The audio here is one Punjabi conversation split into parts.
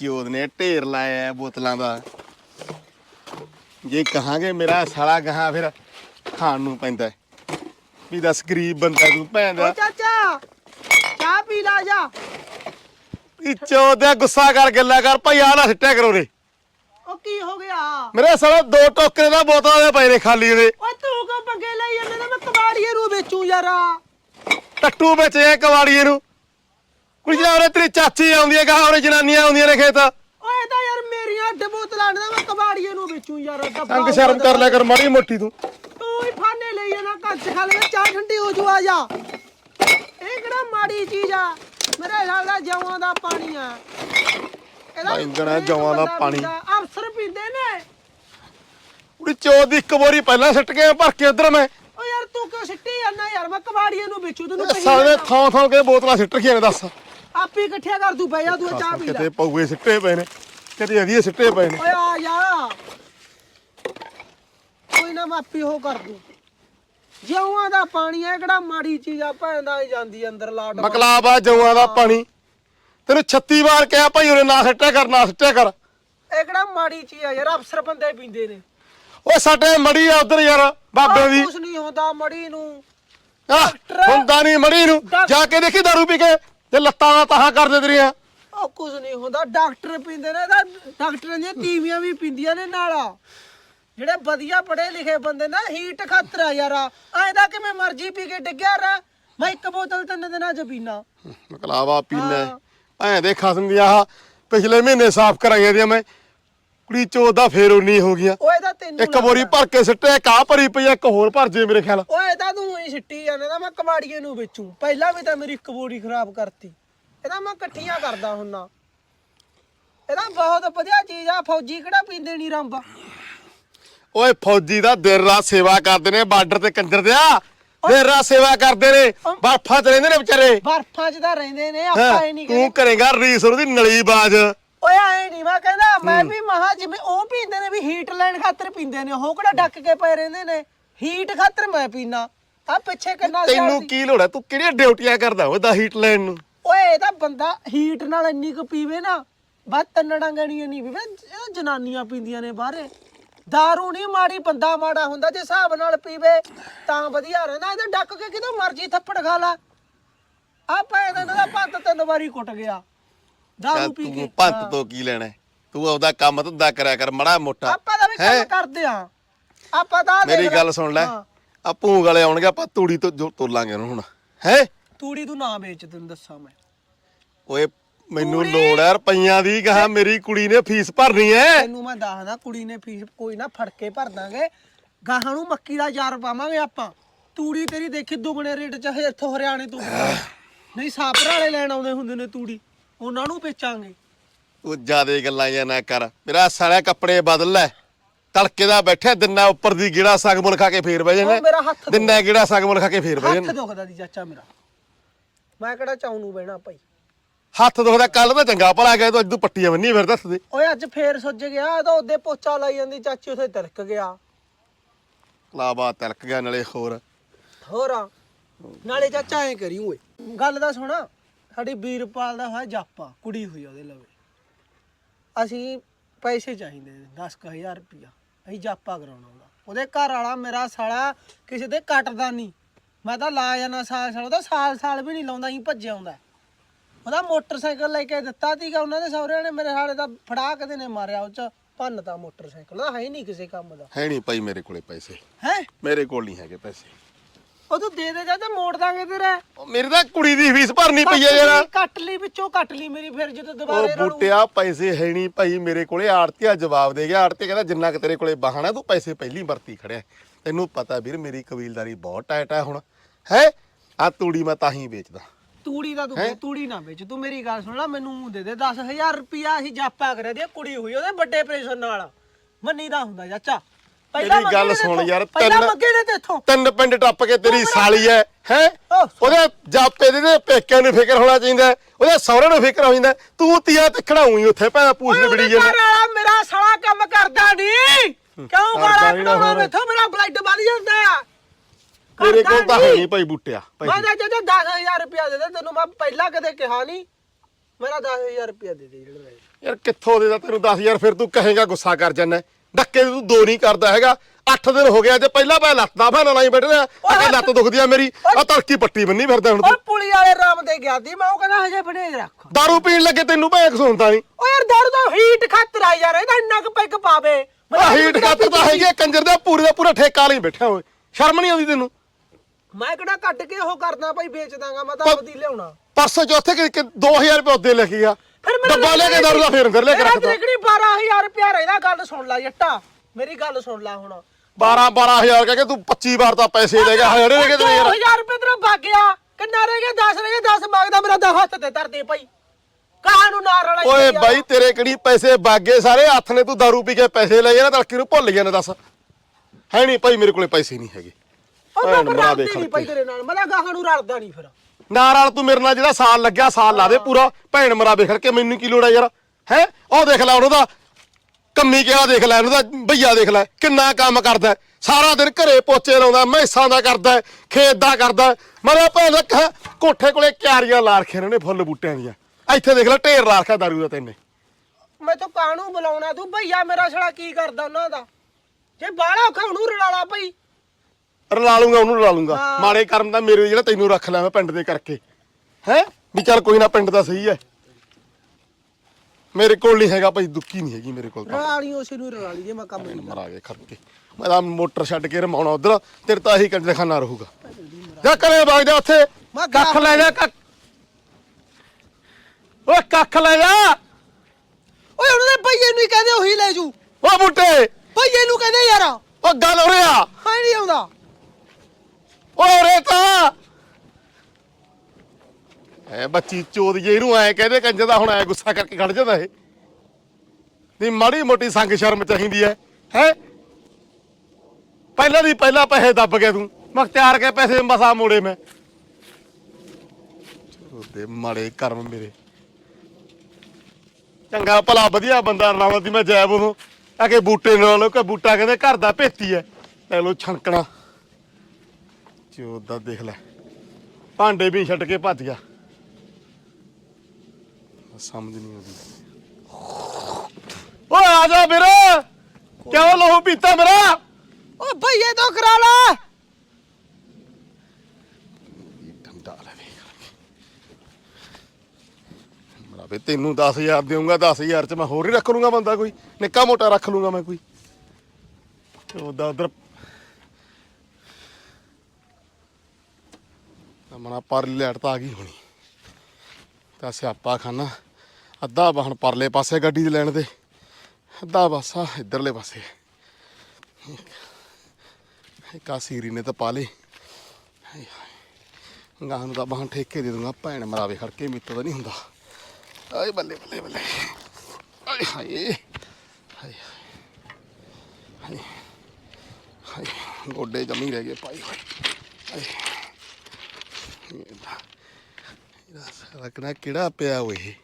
ਚੋਦ ਨੇ ਢੇਰ ਲਾਇਆ ਬੋਤਲਾਂ ਦਾ। ਜੇ ਕਹਾਂਗੇ ਮੇਰਾ ਸਾਲਾ ਗਾਹਾਂ ਫਿਰ ਖਾਣ ਨੂੰ ਪੈਂਦਾ ਹੈ। ਵੀ ਦੱਸ ਗਰੀਬ ਬੰਦਾ ਤੂੰ ਭੈਣ ਓ ਦਾ ਚਾਚਾ ਚਾਹ ਪੀ ਲਾ ਜਾ। ਇਹ ਚੋਦ ਦਾ ਗੁੱਸਾ ਕਰ ਗੱਲਾਂ ਕਰ ਭਾਈ ਆ ਨਾ ਸਿੱਟਿਆ ਕਰੋ ਰੇ ਉਹ ਕੀ ਹੋ ਗਿਆ? ਮੇਰੇ ਸਾਲਾ ਦੋ ਟੋਕਰੇ ਦਾ ਬੋਤਲਾਂ ਦੇ ਪਏ ਨੇ ਖਾਲੀ ਦੇ ਓਏ ਤੂੰ ਕੋ ਪੰਗੇ ਲਈ ਜਾਂਦਾ ਨਾ? ਮੈਂ ਕਬਾੜੀਏ ਨੂੰ ਵੇਚੂ ਯਾਰਾ। ਟੱਟੂ ਵਿੱਚ ਇਹ ਕਵਾੜੀਏ ਨੂੰ। ਕੁੜੀ ਜਿਹੜਾ ਉਹਨੇ ਤੇਰੀ ਚਾਚੀ ਆਉਂਦੀ ਹੈ ਗਾਹਾਂ ਉਹਨੇ ਜਨਾਨੀਆਂ ਆਉਂਦੀਆਂ ਨੇ ਖੇਤ। ਓਏ ਤਾਂ ਯਾਰ ਮੇਰੀਆਂ ਅੱਡ ਬੋਤਲਾਂ ਨੇ ਮੈਂ ਕਬਾੜੀਏ ਨੂੰ ਵੇਚੂ ਯਾਰ ਡੱਬਾ ਤੰਗ ਸ਼ਰਮ ਕਰ ਲਿਆ ਕਰ ਮਾੜੀ ਮੋਟੀ ਤੂੰ। ਤੂੰ ਹੀ ਫਾਨੇ ਲਈ ਜਾਣਾ ਕੱਚ ਖਾ ਲੈ ਚਾਹ ਠੰਡੀ ਹੋ ਜੂ ਆ ਜਾ। ਇਹ ਕਿਹੜਾ ਮਾੜੀ ਚੀਜ਼ ਆ? ਮੇਰੇ ਨਾਲ ਦਾ ਜਵਾਂ ਦਾ ਪਾਣੀ ਆ। ਇਹਦਾ ਇੱਕ ਜੌਆਂ ਦਾ ਪਾਣੀ। ਅਫਸਰ ਪੀਂਦੇ ਨੇ। ਕੁੜੀ ਚੋਦ ਦੀ ਇੱਕ ਵਾਰੀ ਪਹਿਲਾਂ ਸਿੱਟ ਕੇ ਭਰ ਕੇ ਉਧਰ ਮੈਂ। ਓ ਯਾਰ ਤੂੰ ਕਿਉਂ ਸਿੱਟੀ ਜਾਂਦਾ ਯਾਰ? ਮੈਂ ਕਬਾੜੀਏ ਨੂੰ ਵੇਚੂ ਤੈਨੂੰ ਕਹੀ ਜਾਂਦਾ। ਥਾਂ ਥਾਂ ਕੇ ਬੋਤਲਾਂ ਸਿੱਟ ਰਖੀਆਂ ਨੇ ਦੱਸ। ਆਪੇ ਇਕੱਠਿਆ ਕਰ ਤੂੰ ਬਹਿ ਜਾ ਤੂੰ ਚਾਹ ਪੀ ਲੈ। ਕਿਤੇ ਪਊਏ ਸਿੱਟੇ ਪਏ ਨੇ ਕਿਤੇ ਅਧੀਏ ਸਿੱਟੇ ਪਏ ਨੇ। ਓਏ ਆ ਜਾ। ਕੋਈ ਨਾ ਮਾਪੀ ਹੋ ਕਰ ਦੂੰ। ਜਿਉਆਂ ਦਾ ਪਾਣੀ ਹੈ ਕਿਹੜਾ ਮਾੜੀ ਚੀਜ਼ ਆ ਭੈਂਦਾ ਹੀ ਜਾਂਦੀ ਅੰਦਰ ਲਾਟ ਮਕਲਾਬਾ ਜੌਆਂ ਦਾ ਪਾਣੀ। ਤੈਨੂੰ 36 ਵਾਰ ਕਿਹਾ ਭਾਈ ਉਹਨੇ ਨਾ ਸਿੱਟਿਆ ਕਰ ਨਾ ਸਿੱਟਿਆ ਕਰ। ਇਹ ਕਿਹੜਾ ਮਾੜੀ ਚੀਜ਼ ਆ ਯਾਰ ਅਫਸਰ ਬੰਦੇ ਪੀਂਦੇ ਨੇ। ਓਏ ਸਾਡੇ ਮੜੀ ਆ ਉਧਰ ਯਾਰ ਬਾਬੇ ਦੀ। ਕੁਛ ਨਹੀਂ ਹੁੰਦਾ ਮੜੀ ਨੂੰ। ਆਹ, ਹੁੰਦਾ ਨਹੀਂ ਮੜੀ ਨੂੰ। ਜਾ ਕੇ ਦੇਖੀ ਦਾਰੂ ਪੀ ਕੇ। ਤੇ ਲੱਤਾਂ ਦਾ ਤਾਹਾਂ ਕਰਦੇ ਤੇਰੀਆਂ ਉਹ ਕੁਛ ਨਹੀਂ ਹੁੰਦਾ ਡਾਕਟਰ ਪੀਂਦੇ ਨੇ ਤਾਂ ਡਾਕਟਰਾਂ ਦੀਆਂ ਟੀਵੀਆਂ ਵੀ ਪੀਂਦੀਆਂ ਨੇ ਨਾਲ ਜਿਹੜੇ ਵਧੀਆ ਪੜ੍ਹੇ ਲਿਖੇ ਬੰਦੇ ਨਾ ਹੀਟ ਖਾਤਰ ਯਾਰ ਐਂ ਤਾਂ ਕਿਵੇਂ ਮਰਜ਼ੀ ਪੀ ਕੇ ਡਿੱਗਿਆ ਰ ਮੈਂ ਇੱਕ ਬੋਤਲ ਤਿੰਨ ਦਿਨਾਂ ਚ ਪੀਣਾ ਮਕਲਾਵਾ ਪੀਣਾ। ਐਂ ਦੇ ਖਸਮ ਦੀਆਂ ਆਹ ਪਿਛਲੇ ਮਹੀਨੇ ਸਾਫ਼ ਕਰਾਈਆਂ ਦੀਆਂ ਮੈਂ। ਕੁੜੀ ਚੋਦ ਦਾ ਫੇਰ ਉਨੀ ਹੋ ਗਈਆਂ। ਓਏ ਤਾਂ ਤੈਨੂੰ ਇੱਕ ਬੋਰੀ ਭਰ ਕੇ ਸਿੱਟੇ ਇੱਕ ਆਹ ਭਰੀ ਪਈ ਆ, ਇੱਕ ਹੋਰ ਭਰ ਜੇ ਮੇਰੇ ਖਿਆਲ। ਓਏ ਤਾਂ ਤੂੰ ਹੀ ਸਿੱਟੀ ਜਾਂਦਾ ਨਾ ਮੈਂ ਕਮਾੜੀਏ ਨੂੰ ਵੇਚੂ। ਪਹਿਲਾਂ ਵੀ ਤਾਂ ਮੇਰੀ ਇੱਕ ਬੋਰੀ ਖਰਾਬ ਕਰਤੀ। ਇਹਦਾ ਮੈਂ ਇਕੱਠੀਆਂ ਕਰਦਾ ਹੁੰਨਾ। ਇਹਦਾ ਬਹੁਤ ਵਧੀਆ ਚੀਜ਼ ਆ ਫੌਜੀ ਕਿਹੜਾ ਪੀਂਦੇ ਨਹੀਂ ਰੰਬ। ਓਏ ਫੌਜੀ ਦਾ ਦਿਨ ਰਾਤ ਸੇਵਾ ਕਰਦੇ ਨੇ ਬਾਰਡਰ ਤੇ ਕੰਜਰ ਦਿਆ ਦਿਨ ਰਾਤ ਸੇਵਾ ਕਰਦੇ ਨੇ ਬਰਫਾਂ ਚ ਰਹਿੰਦੇ ਨੇ ਵਿਚਾਰੇ। ਬਰਫਾਂ 'ਚ ਤਾਂ ਰਹਿੰਦੇ ਨੇ ਹੈਂ, ਆਪਾਂ ਇਹ ਨਹੀਂ ਤੂੰ ਕਹਿੰਦੇ ਕਰੇਗਾ ਰੀਸ ਉਹਦੀ ਨਲੀ ਬਾਜ। ਓਏ ਐ ਨਹੀਂ ਮੈਂ ਕਹਿੰਦਾ ਮੈਂ ਵੀ ਮਹਾ ਜਿਵੇਂ ਉਹ ਪੀਂਦੇ ਨੇ ਵੀ ਹੀਟ ਲੈਣ ਖਾਤਰ ਪੀਂਦੇ ਨੇ ਉਹ ਕਿਹੜਾ ਡੱਕ ਕੇ ਪਏ ਰਹਿੰਦੇ ਨੇ? ਹੀਟ ਖਾਤਰ ਮੈਂ ਪੀਣਾ ਆ ਪਿੱਛੇ ਕਿੰਨਾ ਤੈਨੂੰ ਕੀ ਲੋੜ ਹੈ ਤੂੰ ਕਿਹੜੀਆਂ ਡਿਊਟੀਆਂ ਕਰਦਾ ਉਹਦਾ ਹੀਟ ਲੈਣ ਨੂੰ? ਓਏ ਇਹ ਤਾਂ ਬੰਦਾ ਹੀਟ ਨਾਲ ਇੰਨੀ ਕੁ ਪੀਵੇ ਨਾ ਬਸ ਤਿੰਨ ਡੰਗਣੀਆਂ ਨਹੀਂ ਪੀਵੇ ਇਹ ਜਨਾਨੀਆਂ ਪੀਂਦੀਆਂ ਨੇ ਬਾਹਰੇ। दारू ਨਹੀਂ ਮਾੜੀ ਬੰਦਾ ਮਾੜਾ ਹੁੰਦਾ ਜੇ ਹਿਸਾਬ ਨਾਲ ਪੀਵੇ ਤਾਂ ਵਧੀਆ ਰਹਿੰਦਾ। ਇਹਦੇ ਡੱਕ ਕੇ ਕਿਦੋਂ ਮਰਜ਼ੀ ਥੱਪੜ ਖਾ ਲਾ। ਆਪਾਂ ਇਹਦਾ ਦਾ ਪੰਤ ਤਿੰਨ ਵਾਰੀ ਕੁੱਟ ਗਿਆ। ਚੱਲ ਪੀ ਕੇ। ਤੂੰ ਪੰਤ ਤੋਂ ਕੀ ਲੈਣਾ? ਤੂੰ ਆਪਦਾ ਕੰਮ ਧੰਦਾ ਕਰਿਆ ਕਰ ਮੜਾ ਮੋਟਾ। ਆਪਾਂ ਤਾਂ ਵੀ ਕੰਮ? ਕਰਦੇ ਆ ਆਪਾਂ ਤਾਂ ਮੇਰੀ। ਗੱਲ ਸੁਣ ਲੈ। ਆ ਭੂੰਗ ਵਾਲੇ ਆਉਣਗੇ ਆਪਾਂ ਤੂੜੀ ਤੋਂ ਜੋ ਤੋਲਾਂਗੇ ਉਹਨੂੰ ਹੁਣ। ਹੈ? ਤੂੜੀ ਤੂੰ ਨਾ ਵੇਚ ਤੈਨੂੰ ਦੱਸਾਂ ਮੈਂ। ਓਏ ਮੈਨੂੰ? ਲੋੜ ਹੈ ਰੁਪਈਆਂ ਦੀ ਕਹਾ ਮੇਰੀ ਕੁੜੀ ਨੇ ਫੀਸ ਭਰਨੀ ਹੈ ਤੈਨੂੰ ਮੈਂ ਦੱਸਦਾ ਕੁੜੀ ਨੇ ਫੀਸ ਕੋਈ ਨਾ ਫੜ ਕੇ ਭਰ ਦਾਂਗੇ। ਗਾਹਾਂ ਨੂੰ ਮੱਕੀ ਦਾ ਯਾਰ ਪਾਵਾਂਗੇ ਆਪਾਂ। ਤੂੜੀ ਤੇਰੀ ਦੇਖੀ ਦੁਗਣੇ ਰੇਟ ਚ ਇੱਥੋਂ ਹਰਿਆਣੇ ਤੋਂ। ਨਹੀਂ ਸਾਪਰ ਵਾਲੇ ਲੈਣ ਆਉਂਦੇ ਹੁੰਦੇ ਨੇ ਤੂੜੀ। ਉਹਨਾਂ ਨੂੰ ਵੇਚਾਂਗੇ। ਤੂੰ ਜਿਆਦੇ ਗੱਲਾਂ ਜਾਂ ਨਾ ਕਰ। ਮੇਰਾ ਸਾਲਿਆ ਕੱਪੜੇ ਬਦਲ ਲੈ। ਤੜਕੇ ਦਾ ਬੈਠਿਆ ਦਿਨਾ ਉੱਪਰ ਦੀ ਗੇੜਾ ਸਗਮਲ ਖਾ ਕੇ ਫੇਰ ਬਹਿ ਉਹ ਮੇਰਾ ਹੱਥ ਜਾਣਾ ਦਿਨਾ ਗੇੜਾ ਸਗਮਲ ਖਾ ਕੇ ਫੇਰ ਬਹਿ ਹੱਥ ਜਾਣਾ। ਦੁਖਦਾ ਦੀ ਚਾਚਾ ਮੇਰਾ। ਮੈਂ ਕਿਹੜਾ ਚਾਉ ਨੂੰ ਬਹਿਣਾ ਭਾਈ। ਹੱਥ ਦੁਖਦਾ ਕੱਲ ਤਾਂ ਚੰਗਾ ਭਲਾ ਗਿਆ ਤੂੰ ਅੱਜ ਤੂੰ ਪੱਟੀਆਂ ਬੰਨੀ ਫਿਰਦਾ ਹੱਥ ਦੇ। ਓਏ ਅੱਜ ਫੇਰ ਸੁੱਜ ਗਿਆ ਤਾਂ ਉਹਦੇ ਪੋਚਾ ਲਾਈ ਜਾਂਦੀ ਚਾਚੀ ਉਥੇ ਤਿਲਕ ਗਿਆ। ਲਾਬਾ ਤਿਲਕ ਗਿਆ ਨਾਲੇ ਹੋਰ। ਹੋਰ। ਨਾਲੇ ਚਾਚਾ ਐ ਕਰੀ ਓਏ। ਗੱਲ ਦਾ ਸੁਣਾ। ਸਾਡੀ ਵੀਰਪਾਲ ਦਾ ਹੋਇਆ ਜਾਪਾ ਕੁੜੀ ਹੋਈ ਉਹਦੇ ਲਵੇ। ਅਸੀਂ ਪੈਸੇ ਚਾਹੀਦੇ ਨੇ 10000 ਰੁਪਇਆ ਅਸੀਂ ਜਾਪਾ ਕਰਾਉਣਾ ਉਹਦਾ। ਉਹਦੇ ਘਰ ਵਾਲਾ ਮੇਰਾ ਸਾਲਾ ਕਿਸੇ ਦੇ ਕੱਟਦਾ ਨਹੀਂ। ਮੈਂ ਤਾਂ ਲਾ ਜਾਣਾ ਸਾਲ ਸਾਲ ਉਹਦਾ ਸਾਲ ਸਾਲ ਵੀ ਨਹੀਂ ਲਾਉਂਦਾ ਹੀ ਭੱਜਿਆ ਆਉਂਦਾ ਉਹਦਾ ਮੋਟਰਸਾਈਕਲ ਲੈ ਕੇ ਦਿੱਤਾ ਸੀਗਾ ਉਹਨਾਂ ਦੇ ਸਹੁਰਿਆਂ ਨੇ ਮੇਰੇ ਹਾਲੇ ਦਾ ਫੜਾ ਕਦੇ ਨੇ ਮਾਰਿਆ ਉਹ ਚ ਭੰਨਤਾ ਮੋਟਰਸਾਈਕਲ। ਹੈ ਹੀ ਨਹੀਂ ਕਿਸੇ ਕੰਮ ਦਾ। ਹੈ ਨਹੀਂ ਭਾਈ ਮੇਰੇ ਕੋਲੇ ਪੈਸੇ। ਹੈ? ਮੇਰੇ ਕੋਲ ਨਹੀਂ ਹੈਗੇ ਪੈਸੇ। ਉਹ ਤੂੰ ਦੇ ਦੇ ਜਾ ਤੇ ਮੋੜ ਦਾਂਗੇ ਤੇਰਾ ਉਹ ਮੇਰੀ ਤਾਂ ਕੁੜੀ ਦੀ ਫੀਸ ਭਰਨੀ ਪਈ ਹੈ ਯਾਰ। ਕੱਟ ਲਈ ਵਿੱਚੋਂ ਕੱਟ ਲਈ ਮੇਰੀ ਫਿਰ ਜਦੋਂ ਉਹ ਦੁਬਾਰੇ ਰਲੂ। ਬੂਟਿਆ ਪੈਸੇ ਹੈ ਨਹੀਂ ਭਾਈ ਮੇਰੇ ਕੋਲੇ ਆੜਤੀਆ ਜਵਾਬ ਦੇ ਗਿਆ। ਆੜਤੀ ਕਹਿੰਦਾ ਜਿੰਨਾ ਕਿ ਤੇਰੇ ਕੋਲੇ ਬਹਾਨਾ ਤੂੰ ਪੈਸੇ ਪਹਿਲੀ ਵਰਤੀ ਖੜਿਆ। ਤੈਨੂੰ ਪਤਾ ਵੀਰ ਮੇਰੀ ਕਬੀਲਦਾਰੀ ਬਹੁਤ ਟਾਈਟ ਹੈ ਹੁਣ। ਹੈ? ਆ ਤੂੜੀ ਮੈਂ ਤਾਂ ਹੀ ਵੇਚਦਾ। ਤੂੜੀ ਦਾ ਤੂੰ ਤੂੜੀ ਨਾ ਵੇਚ ਤੂੰ ਮੇਰੀ ਗੱਲ ਸੁਣ ਲੈ ਮੈਨੂੰ ਦੇ ਦੇ 10000 ਰੁਪਿਆ ਅਸੀਂ ਜਾਪਾ ਕਰਿਆ ਦੀ ਕੁੜੀ ਹੋਈ ਉਹਦੇ ਵੱਡੇ ਆਪਰੇਸ਼ਨ ਨਾਲ। ਮੰਨੀ ਦਾ ਹੁੰਦਾ ਚਾਚਾ। ਮੇਰੀ ਗੱਲ ਨੇ ਸੁਣ ਯਾਰ, ਪਹਿਲਾਂ ਤਿੰਨ- ਮੰਗੇ ਨੇ ਤੇਥੋਂ। ਤਿੰਨ ਪਿੰਡ ਟੱਪ ਕੇ ਤੇਰੀ ਸਾਲੀ ਹੈ? ਹੈ ਉਹ ਉਹਦੇ ਜਾਪੇ ਦੇ ਪੇਕਿਆਂ ਨੂੰ ਫਿਕਰ ਹੋਣਾ ਚਾਹੀਦਾ ਹੈ, ਉਹਦੇ ਸਹੁਰੇ ਨੂੰ ਫਿਕਰ ਹੋ ਜਾਂਦਾ ਹੈ। ਤੂੰ ਤੀਆਂ ਤੇ ਖੜਾਉਂ ਉੱਥੇ ਭੈਣਾ ਪੂਛ ਨਿਬੜੀ ਉਹਦੇ ਜਾਂਦਾ। ਮੇਰਾ ਸਾਲਾ ਕੰਮ ਕਰਦਾ ਨਹੀਂ ਕਿਉਂ ਗਾਲਾਂ ਨੀ ਨਾ ਹੁਣ। ਮੈਥੋਂ ਮੇਰਾ ਬਲੱਡ ਵੱਧ ਜਾਂਦਾ ਮੇਰੇ ਕਰਦਾ ਕੋਲ ਤਾਂ ਹੈ ਨੀ। ਨਹੀਂ ਭਾਈ ਬੂਟਿਆ ਮੈਂ ਤਾਂ ਜਦੋਂ 10000 ਰੁਪਿਆ ਦੇ ਦੇ ਤੈਨੂੰ ਮੈਂ ਪਹਿਲਾਂ ਕਦੇ ਕਿਹਾ ਨਹੀਂ ਮੇਰਾ 10000 ਰੁਪਿਆ ਦੇ ਦੇ ਜਿਹੜਾ ਯਾਰ ਕਿੱਥੋਂ ਦੇ ਦਾ ਤੈਨੂੰ 10000 ਫਿਰ ਤੂੰ ਕਹੇਗਾ ਗੁੱਸਾ ਕਰ ਜਾਂਦਾ ਡੱਕੇ ਤੂੰ ਦੋ ਨਹੀਂ ਕਰਦਾ ਹੈਗਾ। 8 ਦਿਨ ਹੋ ਗਿਆ ਜੇ ਪਹਿਲਾਂ ਮੈਂ ਲੱਤ ਦਾ ਬਹਾਨਾ ਲਾਈ ਬੈਠਾ ਆ ਲੱਤ ਦੁਖਦੀ ਆ ਮੇਰੀ ਆ ਤੜਕੀ ਪੱਟੀ ਬੰਨੀ ਫਿਰਦਾ ਹੁਣ ਓ ਤੂੰ ਪੁਲੀ ਵਾਲੇ ਰਾਮ ਦੇ ਗਿਆ ਦੀ ਮੈਂ ਉਹ ਕਹਿੰਦਾ ਹਜੇ ਬਣੇ ਰੱਖ। ਦਾਰੂ ਪੀਣ ਲੱਗੇ ਤੈਨੂੰ ਭੈਣ ਸੁਣਦਾ ਨਹੀਂ। ਓ ਯਾਰ ਦਾਰੂ ਤਾਂ ਹੀਟ ਖਾਤਰ ਆ ਯਾਰ ਇਹਦਾ ਇੰਨਾ ਕੁ ਪੈਗ ਪਾਵੇ। ਆ ਹੀਟ ਖਾਤਰ ਤਾਂ ਹੈਗੀ ਕੰਜਰ ਦਾ ਪੂਰੇ ਦਾ ਪੂਰਾ ਠੇਕਾ ਲਈ ਬੈਠਾ ਓਏ। ਸ਼ਰਮ ਨਹੀਂ ਆਉਂਦੀ ਤੈਨੂੰ? ਮੈਂ ਕਿਹੜਾ ਕੱਢ ਕੇ ਉਹ ਕਰਦਾ ਭਾਈ ਵੇਚ ਦਾਂਗਾ ਮੈਂ ਤਾਂ ਆਪਦੀ ਲਿਆਉਣਾ। ਪਰਸੋਂ ਚੌਥੇ ਕਿ 2000 ਰੁਪਏ ਉੱਤੇ ਲਿਖੀ ਆ ਡੱਬਾ ਲੈ ਕੇ ਦਾਰੂ ਦਾ ਫੇਰ ਅੰਦਰ ਲੈ ਕੇ ਰੱਖਦਾ ਤੇਰੀ 12000 ਰੁਪਿਆ ਰਹਿਦਾ ਗੱਲ ਸੁਣ ਲੈ ਜੱਟਾ। ਮੇਰੀ ਗੱਲ ਸੁਣ ਲੈ ਹੁਣ। 12 12000 ਕਹਿ ਕੇ ਤੂੰ 25 ਵਾਰ ਤਾਂ ਪੈਸੇ ਲੈ ਗਿਆ ਲੈ ਕੇ ਤੇਰੇ ਯਾਰ। 2000 ਰੁਪਏ ਤੇਰਾ ਵਗ ਗਿਆ। ਕਿੰਨਾ ਰਹਿ ਗਿਆ? 10 ਰਹਿ ਗਿਆ 10 ਮੰਗਦਾ ਮੇਰਾ ਦਾ ਹੱਥ ਤੇ ਧਰਦੇ ਭਾਈ ਕਾਹ ਨੂੰ ਨਾਰ ਵਾਲਾ ਓਏ ਬਾਈ ਤੇਰੇ ਕਿਹੜੀ ਪੈਸੇ ਬਾਗੇ ਸਾਰੇ? ਹੱਥ ਨੇ ਤੂੰ ਦਾਰੂ ਪੀ ਕੇ ਪੈਸੇ ਲੈ ਜਾਣਾ ਤੜਕੀ ਨੂੰ ਭੁੱਲ ਜਾਣਾ ਦੱਸ। ਹੈ ਨਹੀਂ ਭਾਈ ਮੇਰੇ ਕੋਲੇ ਪੈਸੇ ਨਹੀਂ ਹੈਗੇ। ਭੈਣ ਮੈਂ ਮਰਾ ਰਲਦੀ ਦੇ ਨਹੀਂ ਭਾਈ ਤੇਰੇ ਨਾਲ। ਮੈਂ ਤਾਂ ਗਾਹਾਂ ਨੂੰ ਰਲਦਾ ਨਹੀਂ ਫਿਰ। ਨਾਰ ਵਾਲ ਤੂੰ ਮੇਰੇ ਨਾਲ ਜਿਹੜਾ ਸਾਲ ਲੱਗਿਆ, ਸਾਲ ਲਾ ਦੇ ਪੂਰਾ। ਭੈਣ ਮਰਾ ਵੇਖ ਕੇ ਮੈਨੂੰ ਕੀ ਲੋੜ ਆ ਯਾਰ। ਹੈ? ਉਹ ਦੇਖ ਲੈ ਉਹਦਾ ਕੰਮੀ ਕਿਹਾ ਦੇਖ ਲੈ ਉਹਦਾ ਭਈਆ ਦੇਖ ਲੈ, ਕਿੰਨਾ ਕੰਮ ਕਰਦਾ। ਸਾਰਾ ਦਿਨ ਘਰੇ ਪੋਚੇ ਲਾਉਂਦਾ, ਮੈਸਾਂ ਦਾ ਕਰਦਾ, ਖੇਤ ਦਾ ਕਰਦਾ। ਹੈ। ਭੈਣ ਦਾ ਕੋਠੇ ਕੋਲੇ ਕਿਆਰੀਆਂ ਲਾ ਰੱਖੀਆਂ ਨੇ ਫੁੱਲ ਬੂਟਿਆਂ ਦੀਆਂ। ਇੱਥੇ ਦੇਖ ਲੈ, ਢੇਰ ਲਾ ਰੱਖਿਆ ਦਾਰੂ ਦਾ ਤੈਨੇ। ਮੈਂ ਤਾਂ ਕਾਹਨੂੰ ਬੁਲਾਉਣਾ? ਤੂੰ ਭਈਆ ਮੇਰਾ ਛੜਾ ਕੀ ਕਰਦਾ ਉਹਨਾਂ ਦਾ? ਜੇ ਬਾਹਲਾ ਔਖਾ ਉਹਨੂੰ ਰਲਾਲਾ ਰਲਾ ਲੂੰਗਾ ਉਹਨੂੰ ਰਲਾ ਲੂੰਗਾ। ਹਾਂ। ਮਾੜੇ ਕਰਮ ਦਾ ਮੇਰੇ ਜਿਹੜਾ ਤੈਨੂੰ ਰੱਖ ਲਿਆ ਮੈਂ ਪਿੰਡ ਦੇ ਕਰਕੇ। ਹੈ? ਵੀ ਚੱਲ ਕੋਈ ਨਾ ਪਿੰਡ ਦਾ ਸਹੀ ਹੈ। ਮੇਰੇ ਕੋਲ ਨਹੀਂ ਹੈਗਾ ਭਾਈ ਦੁੱਕੀ ਨਹੀਂ ਹੈਗੀ ਮੇਰੇ ਕੋਲ ਤਾਂ। ਰਲਾਲੀ ਉਸੇ ਨੂੰ ਰਲਾਲੀ ਜੇ ਮੈਂ ਕੰਮ ਨਹੀਂ ਮਰਾ ਕੇ ਖੜ ਕੇ ਮੈਂ ਤਾਂ ਮੋਟਰ ਛੱਡ ਕੇ ਰਮਾਉਣਾ ਉਧਰ। ਤੇਰੇ ਤਾਂ ਇਹੀ ਕੰਜਰਖਾਨਾ ਰਹੂਗਾ। ਜਾ ਕਰੇ ਬਾਗ ਜਾ ਉੱਥੇ। ਕੱਖ ਲੈ ਜਾ ਕੱਖ। ਓਏ ਕੱਖ ਲੈ ਜਾ। ਓਏ ਉਹਨਾਂ ਦੇ ਭਈਏ ਨੂੰ ਹੀ ਕਹਦੇ ਉਹੀ ਲੈ ਜੂ। ਓ ਬੁੱਟੇ। ਭਈਏ ਨੂੰ ਕਹਦੇ ਯਾਰ। ਹਾਂ ਓ ਗੱਲ ਹੋ ਰਿਹਾ ਨਹੀਂ ਆਉਂਦਾ। ਓਏ ਰੇ ਤਾਂ ਐ ਬੱਚੀ ਚੋਦ ਇਹਨੂੰ ਐ ਕਹਦੇ, ਕੰਜਰ ਦਾ ਹੁਣ ਐ ਗੁੱਸਾ ਕਰਕੇ ਖੜ ਜਾਂਦਾ ਇਹ। ਨਹੀਂ, ਮਾੜੀ ਮੋਟੀ ਸੰਗ ਸ਼ਰਮ ਚਾਹੀਦੀ ਐ। ਹੈ? ਪਹਿਲਾਂ ਦੀ ਪਹਿਲਾਂ ਪੈਸੇ ਦੱਬ ਗਿਆ ਤੂੰ। ਮਖਤਿਆਰ ਕੇ ਪੈਸੇ ਮਸਾ ਮੋੜੇ ਮੈਂ। ਉਹਦੇ ਮਾੜੇ ਕਰਮ ਮੇਰੇ। ਚੰਗਾ ਭਲਾ ਵਧੀਆ ਬੰਦਾ ਰਲਾਵਾ ਦੀ ਮੈਂ ਜੈਬ ਉਹਨੂੰ। ਆ ਕੇ ਬੂਟੇ ਨਾਲ ਲੋ ਕਿ ਬੂਟਾ ਕਹਿੰਦੇ ਘਰ ਦਾ ਭੇਤੀ ਐ। ਲੈ ਲੋ ਛਣਕਣਾ। ਚੋਦਾ ਦੇਖ ਲੈ। ਭਾਂਡੇ ਵੀ ਛੱਡ ਕੇ ਭੱਜ ਗਿਆ। ਸਮਝ ਨਹੀਂ ਆਉਂਦੀ। ਓਏ ਆ ਜਾ ਵੀਰ। ਕਿਉਂ ਲਹੂ ਪੀਤਾ ਮੇਰਾ? ਓ ਭਈਏ ਤੋਂ ਕਰਾ ਲਾ। ਵੀ ਤੈਨੂੰ 10000 ਦੇਊਂਗਾ 10000 ਚ ਮੈਂ ਹੋਰ ਹੀ ਰੱਖ ਲੂੰਗਾ ਬੰਦਾ ਕੋਈ। ਨਿੱਕਾ ਮੋਟਾ ਰੱਖ ਲੂੰਗਾ ਮੈਂ ਕੋਈ। ਉਹਦਾ ਉਧਰ ਮਨਾ ਪਰ ਲੈਟ ਤਾਂ ਆ ਗਈ ਹੋਣੀ। ਤਾਂ ਸਿਆਪਾ ਖਾਨਾ। ਅੱਧਾ ਵਾਹਣ ਪਰਲੇ ਪਾਸੇ ਗੱਡੀ ਦੇ ਲੈਣ ਦੇ। ਅੱਧਾ ਬਸ ਇਧਰਲੇ ਪਾਸੇ। ਇੱਕ ਆ ਸੀਰੀ ਨੇ ਤਾਂ ਪਾ ਲੇ ਗਾਂ ਨੂੰ ਤਾਂ ਬਾਹਾਂ ਠੇਕੇ ਦੇ ਦੂੰਗਾ, ਭੈਣ ਮਰਾਵੇ ਖੜਕੇ ਮਿੱਤਰ ਤਾਂ ਨਹੀਂ ਹੁੰਦਾ। ਆਏ ਬੱਲੇ ਬੱਲੇ ਬੱਲੇ। ਆਏ ਹਾਏ। ਹਾਏ ਹਾਏ। ਹਾਏ। ਗੋਡੇ ਜਮੀ ਰਹਿ ਗਏ ਪਾਈ ਹੋਏ। ਆਏ ਇਹਦਾ ਕਿਹੜਾ ਪਿਆ ਓਏ?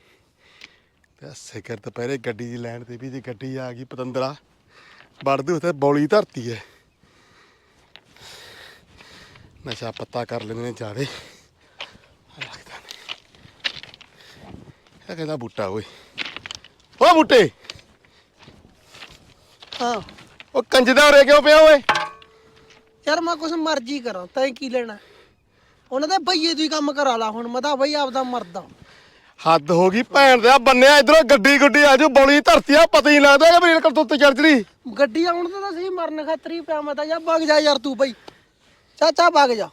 ਤੇ ਸਿਕਰ ਦੁਪਹਿਰੇ ਗੱਡੀ ਦੀ ਲੈਣ ਤੇ ਵੀ ਜੇ ਗੱਡੀ ਆ ਗਈ ਪਤੰਦਰਾ। ਵੜਦੇ ਉੱਤੇ ਬੌਲੀ ਧਰਤੀ ਐ। ਨਸ਼ਾ ਪੱਤਾ ਕਰ ਲੈਂਦੇ ਨੇ ਜਾੜੇ ਲੱਗਦਾ ਨਹੀਂ ਇਹ ਕਹਿੰਦਾ ਬੂਟਾ ਓਏ। ਓ ਬੂਟੇ! ਹਾਂ। ਉਹ ਕੰਜਦਾ ਉਰੇ ਕਿਉਂ ਪਿਆ ਓਏ? ਯਾਰ ਮੈਂ ਕੁਛ ਮਰਜ਼ੀ ਕਰਾਂ ਤੈਂ ਕੀ ਲੈਣਾ? ਉਹਨਾਂ ਦੇ ਤੋਂ ਹੀ ਕੰਮ ਕਰਾ ਲਾ ਹੁਣ ਮੈਂ ਤਾਂ ਬਈ ਆਪਦਾ ਮਰਦਾ। ਹੱਦ ਹੋ ਗਈ ਭੈਣ ਦਾ ਬੰਨਿਆ ਇਧਰੋਂ ਗੱਡੀ ਗੁੱਡੀ ਆਜੂ ਬੌਲੀ ਧਰਤੀ ਆ ਪਤਾ ਹੀ ਲੱਗਦਾ ਕਿ ਮੇਰੇ ਕੋਲ ਤੁੱਤ ਚੜ ਜਣੀ ਗੱਡੀ ਆਉਣ ਤੋਂ ਤਾਂ ਸਹੀ ਮਰਨ ਖਾਤਰੀ ਪਿਆ ਮੈਂ ਤਾਂ ਜਾ ਵਗ ਜਾ ਯਾਰ ਤੂੰ ਬਈ। ਚਾਚਾ ਵਗ ਜਾ।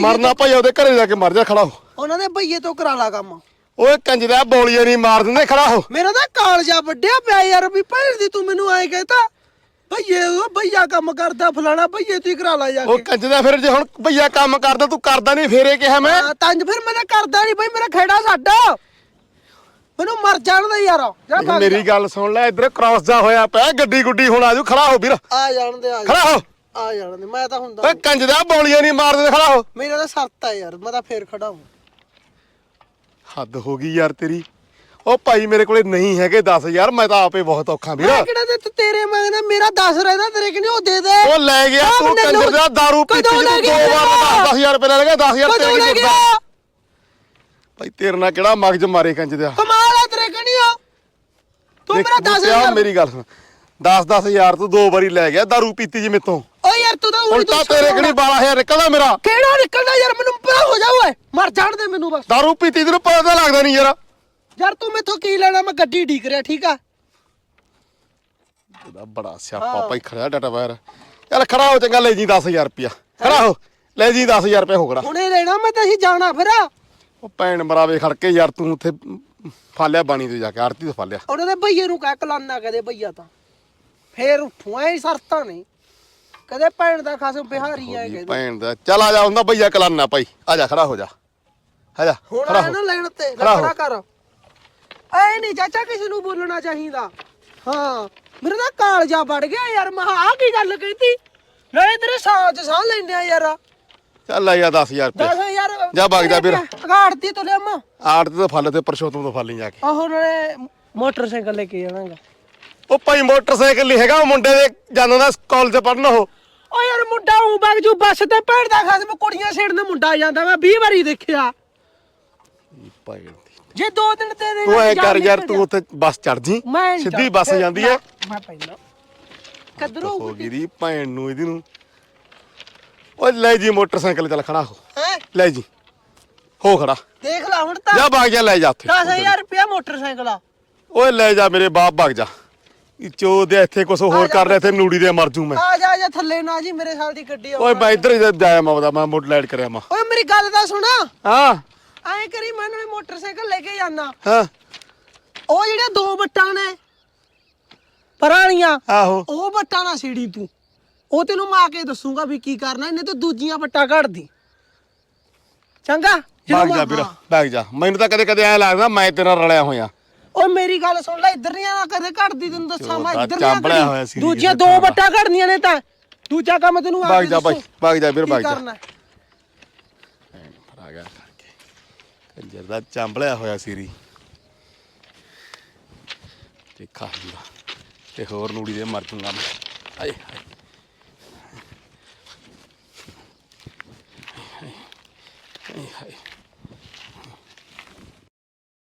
ਮਰਨਾ ਭਾਈ ਉਹਦੇ ਘਰੇ ਜਾ ਕੇ ਮਰ ਜਾ ਖੜਾ ਹੋ। ਉਹਨਾਂ ਦੇ ਭਈਏ ਤੋਂ ਕਰਾ ਲਾ ਕੰਮ। ਓਏ ਕੰਜਦਾ ਬੌਲੀਆਂ ਨਹੀਂ ਮਾਰ ਦਿੰਦੇ ਖੜਾ ਹੋ। ਮੇਰਾ ਤਾਂ ਕਾਲਜਾ ਵੱਡਿਆ ਪਿਆ ਯਾਰ ਵੀ ਭੈਣ ਦੀ ਤੂੰ ਮੈਨੂੰ ਐਂ ਕਹਿਤਾ। ਭਈਏ ਉਹ ਭਈਆ ਕੰਮ ਕਰਦਾ ਫਲਾਣਾ ਭਈਏ ਤੂੰ ਕਰਾ ਲਾ ਜਾ ਉਹ ਕੇ। ਕੰਜਦਾ ਫਿਰ ਜੇ ਹੁਣ ਭਈਆ ਕੰਮ ਕਰਦਾ ਤੂੰ ਕਰਦਾ ਨਹੀਂ ਫੇਰੇ ਕਿਹਾ ਮੈਂ। ਹਾਂ, ਤੰਜ ਫਿਰ ਮੈਂ ਤਾਂ ਕਰਦਾ ਨਹੀਂ ਬਈ ਮੇਰਾ ਖੇੜਾ ਛੱਡ। ਮੈਨੂੰ ਮਰ ਜਾਣ ਦੇ ਯਾਰ ਜਾ ਭੱਗ ਮੇਰੀ ਗੱਲ ਸੁਣ ਲੈ ਇਧਰ ਕ੍ਰਾਸ ਜਾ ਹੋਇਆ ਪਿਆ ਗੱਡੀ ਗੁੱਡੀ ਹੁਣ ਆਜੂ ਖੜਾ ਹੋ ਵੀਰ। ਆ ਜਾਣ ਦੇ ਆ ਖੜਾ ਹੋ। ਆ ਜਾਣ ਦੇ ਮੈਂ ਤਾਂ ਹੁੰਦਾ ਓਏ ਕੰਜਦਾ ਬੌਲੀਆਂ ਨਹੀਂ ਮਾਰ ਦਿੰਦੇ ਖੜਾ ਹੋ। ਮੇਰਾ ਤਾਂ ਸਰਤ ਆ ਯਾਰ ਮੈਂ ਤਾਂ ਫੇਰ ਖੜਾ ਹੂੰ ਹੱਦ ਹੋ ਗਈ ਯਾਰ ਤੇਰੀ। ਉਹ ਭਾਈ ਮੇਰੇ ਕੋਲੇ ਨਹੀਂ ਹੈਗੇ 10000 ਮੈਂ ਤਾਂ ਆਪੇ ਬਹੁਤ ਔਖਾ ਵੀਰ। ਮੈਂ ਕਿਹੜਾ ਤੇ ਤੇਰੇ ਮੰਗਦਾ? ਮੇਰਾ 10 ਰਹਿੰਦਾ ਤੇਰੇ ਕਿਨੇ ਉਹ ਦੇ ਦੇ? ਉਹ ਲੈ ਗਿਆ ਤੂੰ ਕੰਜਰ ਦਾ ਦਾਰੂ ਪੀਤੀ ਤੂੰ ਦੋ ਗਿਆ? ਵਾਰ 10000 ਰੁਪਏ ਲੈ ਲਗਾ 10000 ਕਦੋਂ ਲੈ ਤੇਰੇ ਗਿਆ? ਭਾਈ ਤੇਰੇ ਨਾਲ ਕਿਹੜਾ ਮਗਜ ਮਾਰੇ ਕੰਜ ਦਿਆ ਕਮਾਲ ਆ ਤੇਰੇ ਕਨੀ ਉਹ। ਮੇਰਾ 10000 ਮੇਰੀ ਗੱਲ ਸੁਣ। 10 10000 ਤੂੰ ਦੋ ਵਾਰੀ ਲੈ ਗਿਆ ਦਾਰੂ ਪੀਤੀ ਜੀ ਮੇਤੋਂ। ਓ ਯਾਰ ਤੂੰ ਤਾਂ ਉਹੀ ਉਲਟਾ ਤੇਰੇ ਕਿਹੜੀ 12000 ਨਿਕਲਦਾ ਮੇਰਾ? ਕਿਹੜਾ ਨਿਕਲਦਾ ਯਾਰ? ਮੈਨੂੰ ਪਤਾ ਹੋ ਜਾ ਓਏ। ਮਰ ਜਾਣ ਦੇ ਮੈਨੂੰ ਬਸ। ਦਾਰੂ ਪੀਤੀ ਤੈਨੂੰ ਪਤਾ ਤਾਂ ਲੱਗਦਾ ਨਹੀਂ ਯਾਰ। ਯਾਰ ਤੂੰ ਮੈਥੋਂ ਕੀ ਲੈਣਾ? ਮੈਂ ਗੱਡੀ ਢੀਕ ਰਿਹਾ ਠੀਕ ਆ? ਇਹਦਾ ਬੜਾ ਸਿਆਪਾ ਭਾਈ ਖੜਿਆ ਡਾਟਾ ਵਾਇਰ। ਚੱਲ ਖੜਾ ਹੋ ਚੰਗਾ ਲੈ ਜੀ 10000 ਰੁਪਿਆ ਖੜਾ ਹੋ। ਲੈ ਜੀ 10000 ਰੁਪਏ ਹੋ ਖੜਾ। ਹੁਣੇ ਲੈਣਾ ਮੈਂ ਤਾਂ ਅਸੀਂ ਜਾਣਾ ਫਿਰ। ਉਹ ਭੈਣ ਮਰਾਵੇ ਖੜ ਕੇ ਯਾਰ ਤੂੰ ਉੱਥੇ ਫਾਲਿਆ ਬਾਣੀ ਤੇ ਜਾ ਕੇ ਆਰਤੀ ਤੋਂ ਫਾਲਿਆ। ਉਹਨਾਂ ਦੇ ਭਈਏ ਨੂੰ ਕਹਿ ਕਲਾਨਾ ਕਦੇ ਭਈਆ ਤਾਂ। ਫੇਰ ਉੱਠੂਆਂ ਹੀ ਸਰਤਾਂ ਨਹੀਂ ਕਦੇ ਭੈਣ ਦਾ ਖਸਮ ਬਿਹਾਰੀ ਆਏ ਕਹਿੰਦੇ ਭੈਣ ਦਾ। ਚੱਲ ਆ ਜਾ ਹੁੰਦਾ ਭਈਆ ਕਲਾਨਾ ਭਾਈ। ਆ ਜਾ ਖੜਾ ਹੋ ਜਾ। ਆ ਜਾ ਹੁਣ ਹੋ ਨਾ ਲੈਣ ਤੇ ਖੜਾ ਕਰ। ਐ ਨਹੀਂ ਚਾਚਾ ਕਿਸੇ ਨੂੰ ਬੋਲਣਾ ਚਾਹੀਦਾ। ਹਾਂ ਮੇਰੇ ਤਾਂ ਕਾਲਜਾ ਵੜ ਗਿਆ ਯਾਰ ਮਹਾ ਆ ਕੀ ਗੱਲ ਕਹਿੰਦੀ ਨਾਲੇ ਤੇਰੇ ਸਾਹ ਚ ਸਾਹ ਲੈਂਦੇ ਆ ਯਾਰ। ਚੱਲ ਲੈ ਜਾ 10000 ਰੁਪਏ। 10000 ਜਾ ਭੱਗ ਜਾ ਫਿਰ। ਅਗਾੜਤੀ ਤੋਂ ਲਿਆਮਾ ਆੜਤੀ ਤੋਂ ਫਲ ਤੇ ਪਰਸ਼ੋਤਮ ਤੋਂ ਫਾਲੀ ਜਾ ਕੇ। ਆਹੋ ਨਾਲੇ ਮੋਟਰਸਾਈਕਲ ਲੈ ਕੇ ਜਾਣਾਗਾ। ਉਹ ਭਾਈ ਮੋਟਰਸਾਈਕਲ ਨਹੀਂ ਹੈਗਾ ਉਹ ਮੁੰਡੇ ਦੇ ਜਾਂਦਾ ਦਾ ਕਾਲਜ ਪੜਨ ਉਹ। ਓ ਯਾਰ ਮੁੰਡਾ ਉਹ ਬਗ ਜੂ ਬੱਸ ਤੇ ਭੈਣ ਦਾ ਖਸਮ ਕੁੜੀਆਂ ਛੇੜਨ ਮੁੰਡਾ ਜਾਂਦਾ ਮੈਂ 20 ਵਾਰੀ ਦੇਖਿਆ। ਭਾਈ। ਜੇ ਦੋ ਦਿਨ ਤੇਰੇ ਤੂੰ ਐ ਕਰ ਯਾਰ ਤੂੰ। ਉੱਥੇ ਬੱਸ ਚੜ ਜੀ। ਮੈਂ ਸਿੱਧੀ ਬੱਸ ਜਾਂਦੀ ਮੈਂ ਪੈਣਾ ਕਦਰੋਂ ਹੋ ਗਈ ਦੀ ਭੈਣ ਨੂੰ ਇਹਦੀ ਨੂੰ। ਓਏ ਲੈ ਜੀ ਮੋਟਰਸਾਈਕਲ ਚੱਲ ਖੜਾ ਹੋ। ਹੈ? ਲੈ ਜੀ। ਹੋ ਖੜਾ। ਦੇਖ ਲੈ ਹੁਣ ਤਾਂ। ਜਾ ਬਾਗ ਜਾ ਲੈ ਜਾ ਉੱਥੇ। 10000 ਰੁਪਇਆ ਮੋਟਰਸਾਈਕਲ ਆ। ਓਏ ਲੈ ਜਾ ਮੇਰੇ ਬਾਪ ਭੱਗ ਜਾ। ਚੋ ਦੇ ਇੱਥੇ ਕੁਝ ਹੋਰ ਕਰ ਰਿਹਾ ਇੱਥੇ ਨੂੜੀ ਦੇ ਮਰ ਜੂ ਮੈਂ। ਆ ਜਾ ਜਾ ਥੱਲੇ ਨਾ ਜੀ ਮੇਰੇ ਸਾਲ ਦੀ ਗੱਡੀ ਆ। ਓਏ ਮੈਂ ਇੱਧਰ ਜਾਇਆ ਮੈਂ ਉਹਦਾ ਮੈਂ ਮੋਟ ਲਾਈਟ ਕਰਿਆ ਮੈਂ। ਓਏ ਮੇਰੀ ਗੱਲ ਤਾਂ ਸੁਣਾ। ਹਾਂ। ਐਂ ਕਰੀ ਮੈਂ ਨਾਲੇ ਮੋਟਰਸਾਈਕਲ ਲੈ ਕੇ ਜਾਣਾ ਹਾਂ। ਉਹ ਜਿਹੜੇ ਦੋ ਬੱਟਾਂ ਨੇ ਪੁਰਾਣੀਆਂ ਆਹੋ। ਉਹ ਬੱਟਾਂ ਨਾ ਸੀੜੀ ਤੂੰ। ਉਹ ਤੈਨੂੰ ਮੈਂ ਆ ਕੇ ਦੱਸੂਗਾ ਵੀ ਕੀ ਕਰਨਾ ਇਹਨੇ ਤਾਂ ਦੂਜੀਆਂ ਬੱਟਾਂ ਕੱਢਦੀ ਚੰਗਾ ਜਦੋਂ ਭਾਗ ਮੈਂ- ਜਾ ਵੀਰ ਹਾਂ। ਭਾਗ ਜਾ। ਮੈਨੂੰ ਤਾਂ ਕਦੇ ਕਦੇ ਐ ਲੱਗਦਾ ਮੈਂ ਤੇਰਾ ਰਲਿਆ ਹੋਇਆ। ਓਏ ਮੇਰੀ ਗੱਲ ਸੁਣ ਲੈ ਇੱਧਰ ਨਹੀਂ ਆਣਾ ਕਦੇ ਘੜਦੀ ਤੈਨੂੰ ਦੱਸਾਂ ਮੈਂ ਚੋਦਾ ਇੱਧਰ ਹੋਇਆ ਨਹੀਂ ਸੀ ਦੂਜੀਆਂ ਇਹਦੇ ਦੋ ਨਾਲ। ਬੱਟਾਂ ਘੜਨੀਆਂ ਨੇ ਤਾਂ ਦੂਜਾ ਕੰਮ ਤੈਨੂੰ ਆ ਭਾਗ ਕੇ ਜਾ ਭਾਈ ਦੱਸੂ। ਭਾਗ ਜਾ ਵੀਰ ਕੀ ਭਾਗ ਜਾ। ਕਰਨਾ? ਹੈ? ਗਿਆ। ਕਰਕੇ ਕੰਜਰ ਦਾ ਚਾਂਬਲਿਆ ਹੋਇਆ ਸੀਰੀ। ਦੇਖਾ ਹੁੰਦਾ। ਤੇ ਹੋਰ ਲੂੜੀ ਦੇ ਮਰ ਜੂੰਗਾ ਮੈਂ ਆਏ। ਹਾਏ ਹਾਏ ਹਾਏ